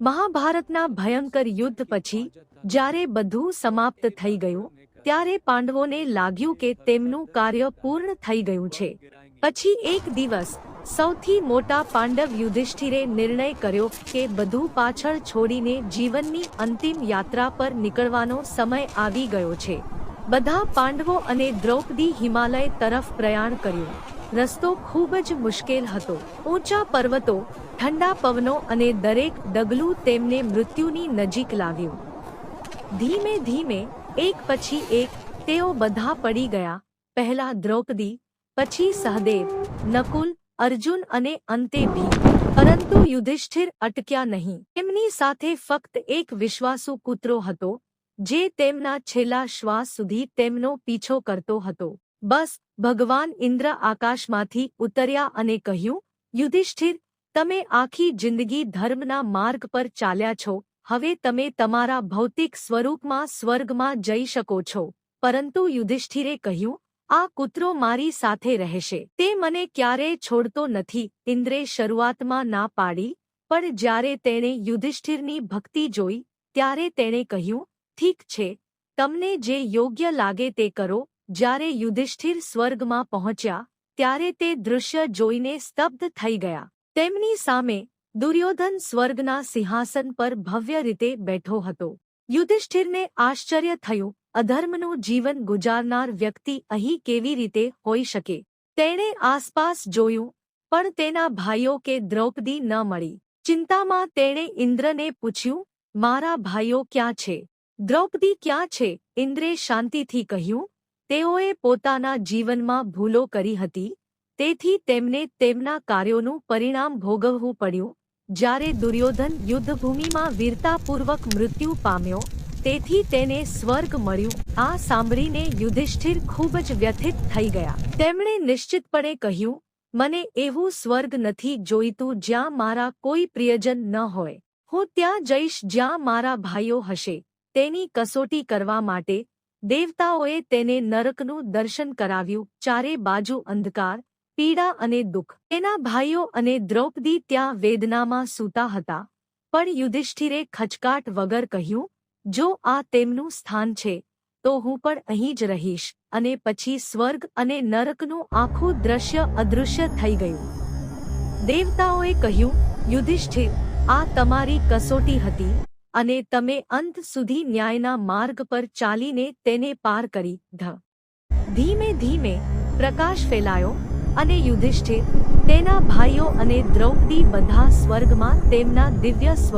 મહાભારતના ભયંકર યુદ્ધ પછી, જ્યારે બધું સમાપ્ત થઈ ગયું, ત્યારે પાંડવોને લાગ્યું કે તેમનું કાર્ય પૂર્ણ થઈ ગયું છે. પછી એક દિવસ, સૌથી મોટા પાંડવ યુધિષ્ઠિરે નિર્ણય કર્યો કે બધું પાછળ છોડીને જીવનની અંતિમ યાત્રા પર નીકળવાનો સમય આવી ગયો છે. બધા પાંડવો અને દ્રૌપદી હિમાલય તરફ પ્રયાણ કર્યું. રસ્તો ખૂબ જ મુશ્કેલ હતો. ઊંચા પર્વતો, ઠંડા પવનો અને દરેક ડગલું તેમને મૃત્યુની નજીક લાવ્યું. ધીમે ધીમે એક પછી એક તેઓ બધા પડી ગયા. પહેલા દ્રૌપદી, પછી સહદેવ, નકુલ, અર્જુન અને અંતે ભીમ. પરંતુ યુધિષ્ઠિર અટક્યા નહીં. એમની સાથે ફક્ત એક વિશ્વાસુ કૂતરો હતો, જે તેમના છેલ્લા શ્વાસ સુધી તેમનો પીછો કરતો હતો. બસ, ભગવાન ઇન્દ્ર આકાશમાંથી ઉતર્યા અને કહ્યું, યુધિષ્ઠિર, તમે આખી જિંદગી ધર્મના માર્ગ પર ચાલ્યા છો. હવે તમે તમારા ભૌતિક સ્વરૂપમાં સ્વર્ગમાં જઈ શકો છો. પરંતુ યુધિષ્ઠિરે કહ્યું, આ કૂતરો મારી સાથે રહેશે. તે મને ક્યારેય છોડતો નથી. ઇન્દ્રે શરૂઆતમાં ના પાડી, પણ જ્યારે તેણે યુધિષ્ઠિરની ભક્તિ જોઈ, ત્યારે તેણે કહ્યું, ઠીક છે. તમને જે યોગ્ય લાગે તે કરો. જ્યારે યુધિષ્ઠિર સ્વર્ગમાં પહોંચ્યા, ત્યારે તે દૃશ્ય જોઈને સ્તબ્ધ થઈ ગયા. તેમની સામે દુર્યોધન સ્વર્ગના સિંહાસન પર ભવ્ય રીતે બેઠો હતો. યુધિષ્ઠિરને આશ્ચર્ય થયું, અધર્મનું જીવન ગુજારનાર વ્યક્તિ અહીં કેવી રીતે હોઈ શકે? તેણે આસપાસ જોયું, પણ તેના ભાઈઓ કે દ્રૌપદી ન મળી. ચિંતામાં તેણે ઇન્દ્રને પૂછ્યું, મારા ભાઈઓ ક્યાં છે? દ્રૌપદી ક્યાં છે? ઇન્દ્રે શાંતિથી કહ્યું તેઓએ પોતાના જીવનમાં ભૂલો કરી હતી, તેથી તેમને તેમના કાર્યોનું પરિણામ ભોગવવું પડ્યું. જ્યારે દુર્યોધન યુદ્ધભૂમિમાં વીરતાપૂર્વક મૃત્યુ પામ્યો, તેથી તેને સ્વર્ગ મળ્યું. આ સાંભળીને યુધિષ્ઠિર ખૂબ જ વ્યથિત થઈ ગયા. તેમણે નિશ્ચિતપણે કહ્યું, મને એવું સ્વર્ગ નથી જોઈતું જ્યાં મારા કોઈ પ્રિયજન ન હોય. હું ત્યાં જઈશ જ્યાં મારા ભાઈઓ હશે. તેની કસોટી કરવા માટે દેવતાઓએ તેને નરકનું દર્શન કરાવ્યું, ચારે બાજુ અંધકાર, પીડા અને દુઃખ. તેના ભાઈઓ અને દ્રૌપદી ત્યાં વેદનામાં સૂતા હતા. પણ યુધિષ્ઠિરે ખચકાટ વગર કહ્યું, જો આ તેમનું સ્થાન છે, તો હું પણ અહીં જ રહીશ. અને પછી સ્વર્ગ અને નરકનું આખું દ્રશ્ય અદૃશ્ય થઈ ગયું. દેવતાઓએ કહ્યું, યુધિષ્ઠિર, આ તમારી કસોટી હતી અને તમે અંત સુધી ન્યાયના માર્ગ પર ચાલીને તેને પાર કરી ધ. ધીમે ધીમે પ્રકાશ ફેલાયો અને યુધિષ્ઠિર, તેના ભાઈઓ અને દ્રૌપદી બધા સ્વર્ગમાં તેમના દિવ્ય સ્વરૂપ